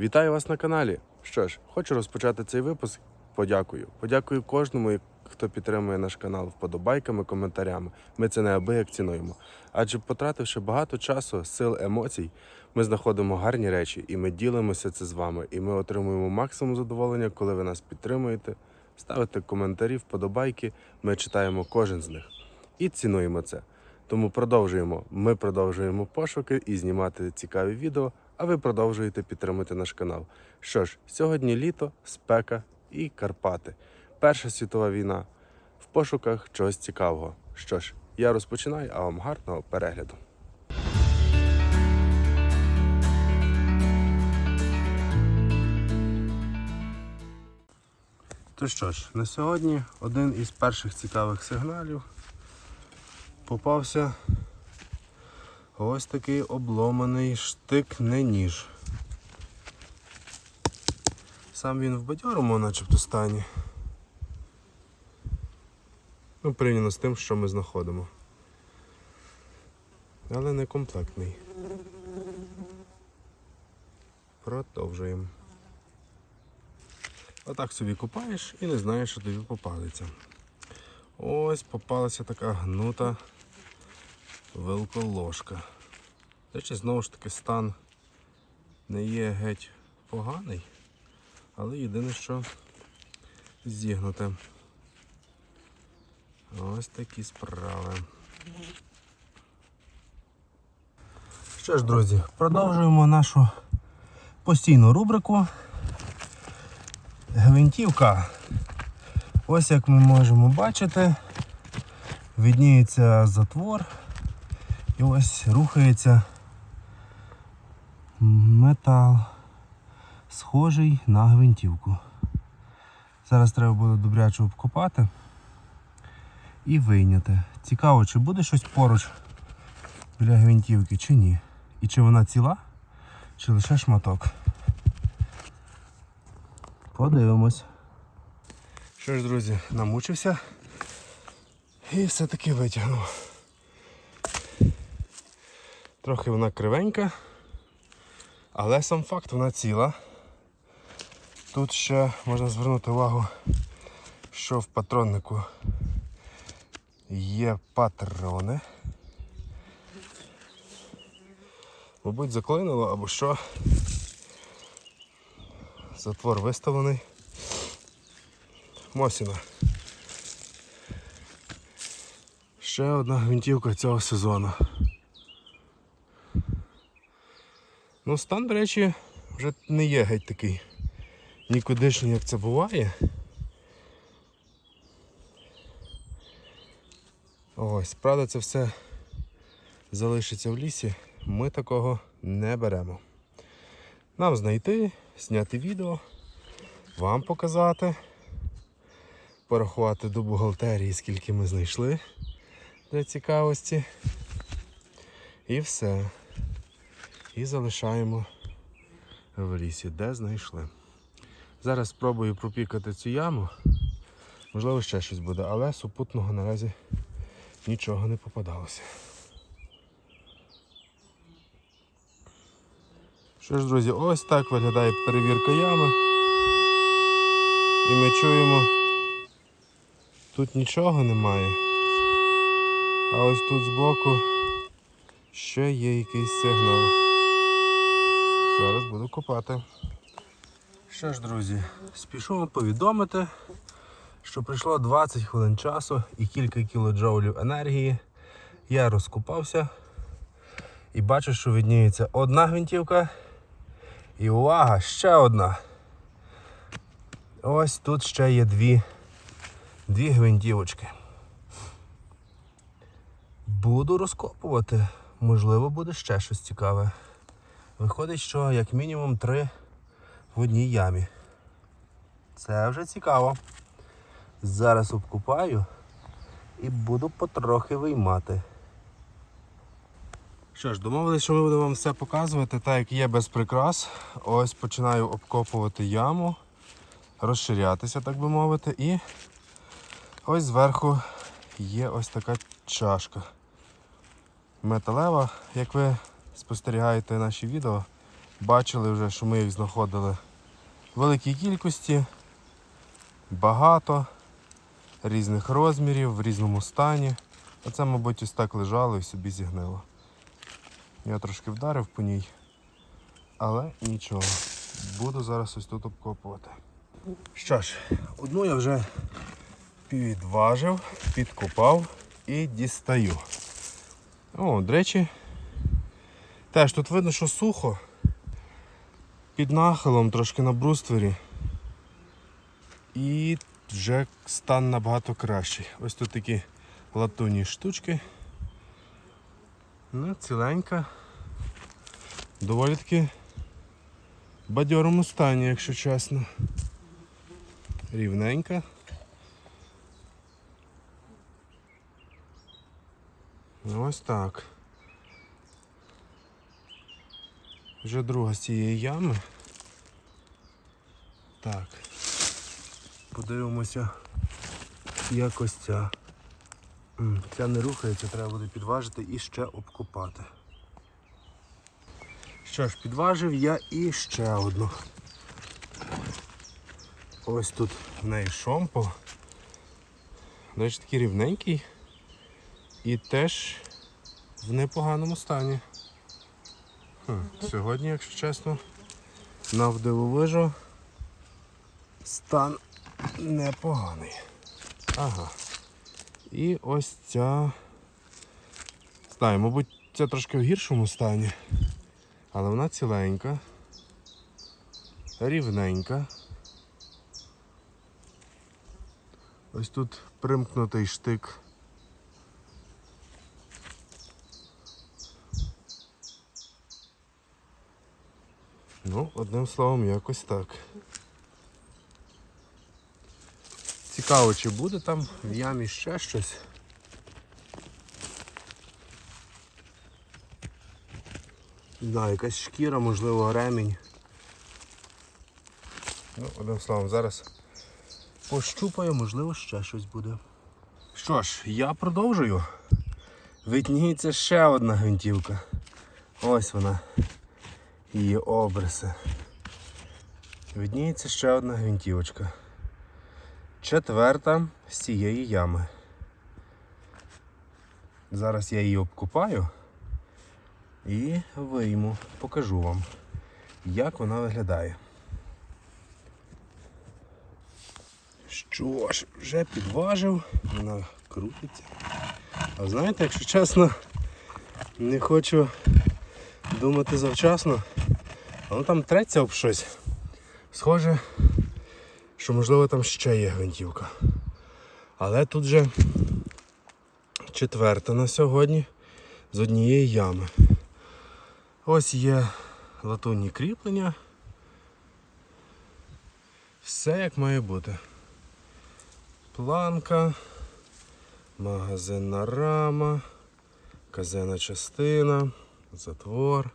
Вітаю вас на каналі. Що ж, хочу розпочати цей випуск. Подякую. Подякую кожному, хто підтримує наш канал вподобайками, коментарями. Ми це неабияк цінуємо. Адже потративши багато часу, сил, емоцій, ми знаходимо гарні речі і ми ділимося це з вами. І ми отримуємо максимум задоволення, коли ви нас підтримуєте, ставите коментарі, вподобайки. Ми читаємо кожен з них і цінуємо це. Тому продовжуємо. Ми продовжуємо пошуки і знімати цікаві відео, а ви продовжуєте підтримати наш канал. Що ж, сьогодні літо, спека і Карпати. Перша світова війна в пошуках чогось цікавого. Що ж, я розпочинаю, а вам гарного перегляду. То що ж, на сьогодні один із перших цікавих сигналів попався ось такий обломаний штик не ніж. Сам він в бадьорому начебто стані. Ну, порівняно з тим, що ми знаходимо. Але не комплектний. Продовжуємо. Отак собі купаєш і не знаєш, що тобі попадеться. Ось попалася така гнута великоложка. До речі, знову ж таки стан не є геть поганий, але єдине, що зігнуте. Ось такі справи. Що ж, друзі, продовжуємо нашу постійну рубрику. Гвинтівка. Ось як ми можемо бачити, відніється затвор і ось рухається метал, схожий на гвинтівку. Зараз треба буде добряче обкопати і вийняти. Цікаво, чи буде щось поруч біля гвинтівки, чи ні. І чи вона ціла, чи лише шматок. Подивимось. Що ж, друзі, намучився і все-таки витягнув. Трохи вона кривенька, але сам факт вона ціла. Тут ще можна звернути увагу, що в патроннику є патрони. Мабуть, заклинило або що. Затвор виставлений. Мосіна. Ще одна гвинтівка цього сезону. Ну, стан, до речі, вже не є геть такий нікудишній, як це буває. Ось, правда, це все залишиться в лісі. Ми такого не беремо. Нам знайти, зняти відео, вам показати, порахувати до бухгалтерії, скільки ми знайшли для цікавості. І все. І залишаємо в лісі, де знайшли. Зараз спробую пропікати цю яму. Можливо, ще щось буде, але супутного наразі нічого не попадалося. Що ж, друзі, ось так виглядає перевірка ями. І ми чуємо, тут нічого немає. А ось тут збоку ще є якийсь сигнал. Зараз буду копати. Що ж, друзі, спішу вам повідомити, що пройшло 20 хвилин часу і кілька кілоджоулів енергії. Я розкопався і бачу, що видніється одна гвинтівка. І увага, ще одна. Ось тут ще є дві, дві гвинтівочки. Буду розкопувати. Можливо, буде ще щось цікаве. Виходить, що як мінімум три в одній ямі. Це вже цікаво. Зараз обкупаю і буду потрохи виймати. Що ж, домовились, що ми будемо вам все показувати, так як є без прикрас. Ось починаю обкопувати яму, розширятися, так би мовити, і ось зверху є ось така чашка. Металева, як ви спостерігаєте наші відео, Бачили вже, що ми їх знаходили в великій кількості, багато, різних розмірів, в різному стані. Оце, мабуть, ось так лежало і собі зігнило. Я трошки вдарив по ній, але нічого. Буду зараз ось тут обкопувати. Що ж, одну я вже підважив, підкопав і дістаю. О, до речі, теж тут видно, що сухо. Під нахилом трошки на бруствері. І вже стан набагато кращий. Ось тут такі латунні штучки. Ну, ціленька. Доволі таки в бадьорому стані, якщо чесно. Рівненька. Ну, Ось так. Вже друга з цієї ями. Так. Подивимося, як ось ця. Ця не рухається, треба буде підважити і ще обкопати. Що ж, підважив я і ще одну. Ось тут в неї шомпол. Речі, такий рівненький і теж в непоганому стані. Хм, Сьогодні, якщо чесно, навдивовижу стан непоганий. Ага. І ось ця. Знаю, мабуть, ця трошки в гіршому стані, але вона ціленька, рівненька. Ось тут примкнутий штик. Ну, одним словом, якось так. Цікаво, чи буде там в ямі ще щось. Знаю, якась шкіра, можливо, ремінь. Ну, одним словом, зараз пощупаю, можливо, ще щось буде. Що ж, я продовжую. Видніється ще одна гвинтівка. Ось вона. Її обриси. Видніється ще одна гвинтівочка. Четверта з цієї ями. Зараз я її обкупаю і вийму, покажу вам, як вона виглядає. Що ж, вже підважив, вона крутиться. А знаєте, якщо чесно, не хочу думати завчасно, воно там треться об щось. Схоже, що можливо там ще є гвинтівка. Але тут же четверта на сьогодні з однієї ями. Ось є латунні кріплення. Все як має бути. Планка, магазинна рама, казенна частина, затвор.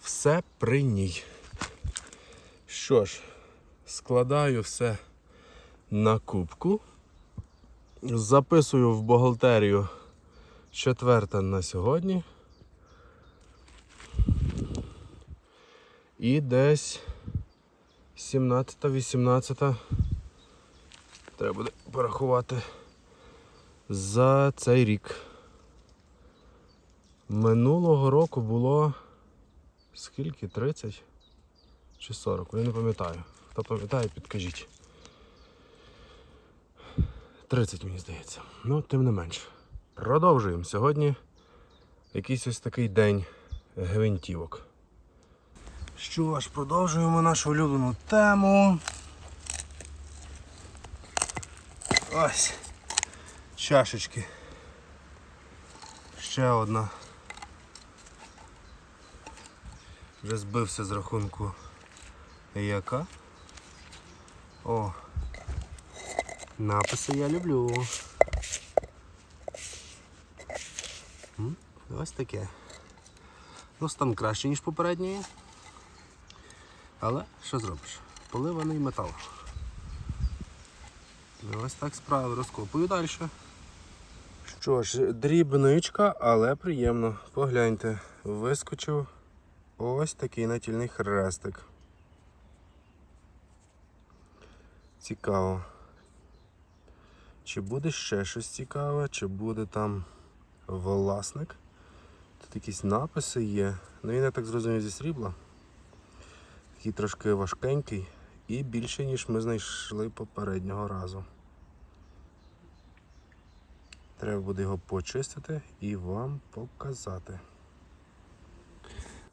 Все при ній. Що ж, складаю все на кубку. Записую в бухгалтерію четверта на сьогодні. І десь 17-18 треба буде порахувати за цей рік. Минулого року було скільки? 30 чи 40? Я не пам'ятаю. Хто пам'ятає, підкажіть. 30, мені здається. Ну, тим не менше. Продовжуємо. Сьогодні якийсь ось такий день гвинтівок. Що ж, продовжуємо нашу улюблену тему. Ось. Чашечки. Ще одна. Вже збився з рахунку яка. О. Написи я люблю. Ось таке. Ну, стан краще, ніж попередньої. Але що зробиш? Поливаний метал. Ось так справи розкопую далі. Що ж, дрібничка, але приємно. Погляньте, вискочив ось такий натільний хрестик. Цікаво. Чи буде ще щось цікаве, чи буде там власник. Тут якісь написи є. Ну він я так зрозумів зі срібла. Такий трошки важкенький і більше, ніж ми знайшли попереднього разу. Треба буде його почистити і вам показати.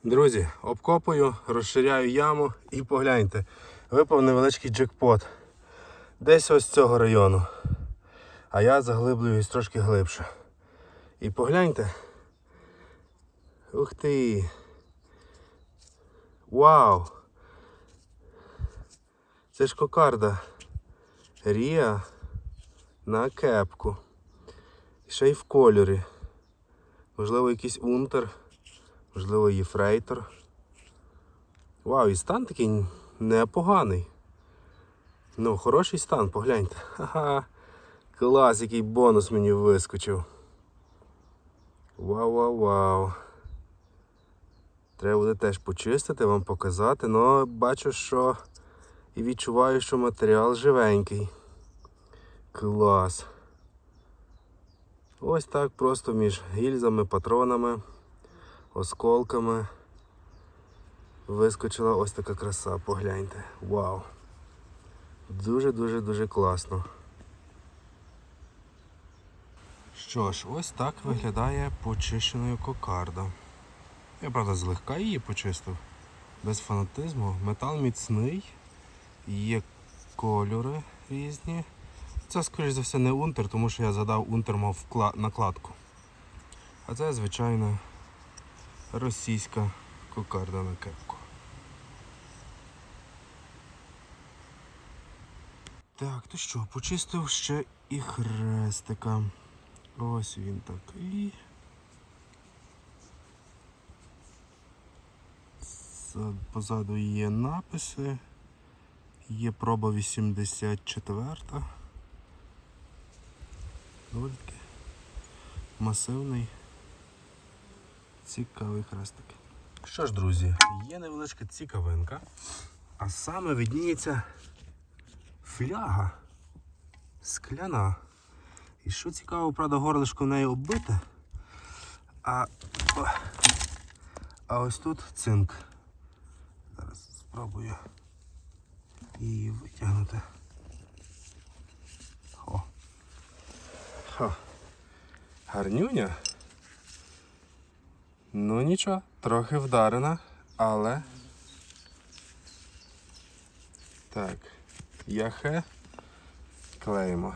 Друзі, обкопую, розширяю яму і погляньте, випав невеличкий джекпот. Десь ось з цього району. А я заглиблююсь трошки глибше. І погляньте. Ух ти. Вау! Це ж кокарда. Рія на кепку. Ще й в кольорі. Можливо, якийсь унтер, можливо, єфрейтор. Вау, і стан такий непоганий. Ну, хороший стан, погляньте. Ха-ха. Клас, який бонус мені вискочив. Вау, вау, вау. Треба буде теж почистити, вам показати, але бачу, що і відчуваю, що матеріал живенький. Клас. Ось так просто між гільзами, патронами, осколками. Вискочила ось така краса, погляньте. Вау. Дуже-дуже дуже класно. Що ж, ось так виглядає почищеною кокарда. Я, правда, злегка її почистив. Без фанатизму. Метал міцний, є кольори різні. Це, скоріш за все, не унтер, тому що я згадав, унтер мав накладку. А це, звичайно, російська кокарда на кепку. Так, то що, почистив ще і хрестика. Ось він такий. Зад- Позаду є написи. Є проба 84. Доволі таки масивний. Цікавий хрестик. Що ж, друзі, є невеличка цікавинка, а саме видніється фляга скляна. І що цікаво, правда, горлишко в неї оббите. А, а ось тут цинк. Зараз спробую її витягнути. О. Гарнюня. Ну нічого, трохи вдарена, але. Так, яхе клеїмо.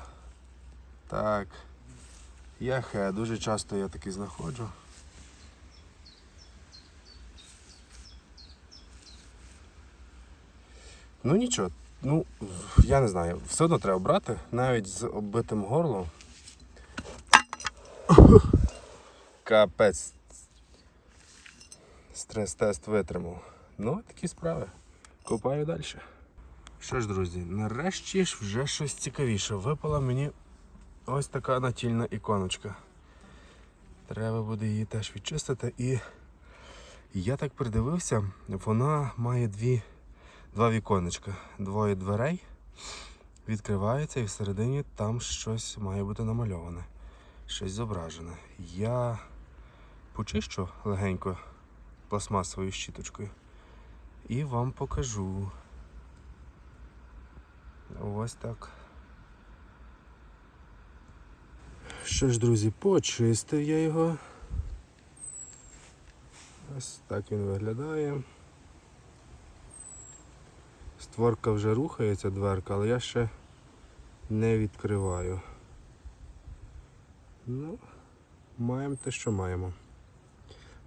Так. Яхе, дуже часто я таки знаходжу. Ну нічого, ну я не знаю, все одно треба брати, навіть з оббитим горлом. Капець. Стрес-тест витримав. Ну, такі справи. Копаю далі. Що ж, друзі, нарешті ж вже щось цікавіше. Випала мені ось така натільна іконочка. Треба буде її теж відчистити. І я так придивився, вона має дві, два віконечка, двоє дверей. Відкривається і всередині там щось має бути намальоване, щось зображене. Я почищу легенько пластмасовою щіточкою і вам покажу. Ось так. Що ж, друзі, почистив я його. Ось так він виглядає. Створка вже рухається, дверка, але я ще не відкриваю. Ну, маємо те, що маємо.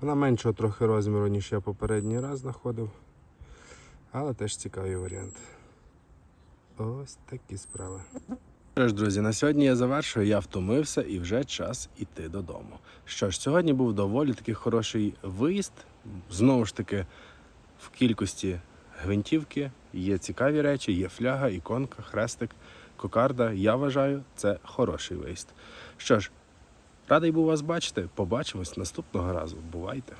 Вона меншого трохи розміру, ніж я попередній раз знаходив. Але теж цікавий варіант. Ось такі справи. Що ж, друзі, на сьогодні я завершую, я втомився і вже час іти додому. Що ж, сьогодні був доволі таки хороший виїзд. Знову ж таки, в кількості гвинтівки є цікаві речі, є фляга, іконка, хрестик, кокарда. Я вважаю, це хороший виїзд. Що ж, радий був вас бачити. Побачимось наступного разу. Бувайте!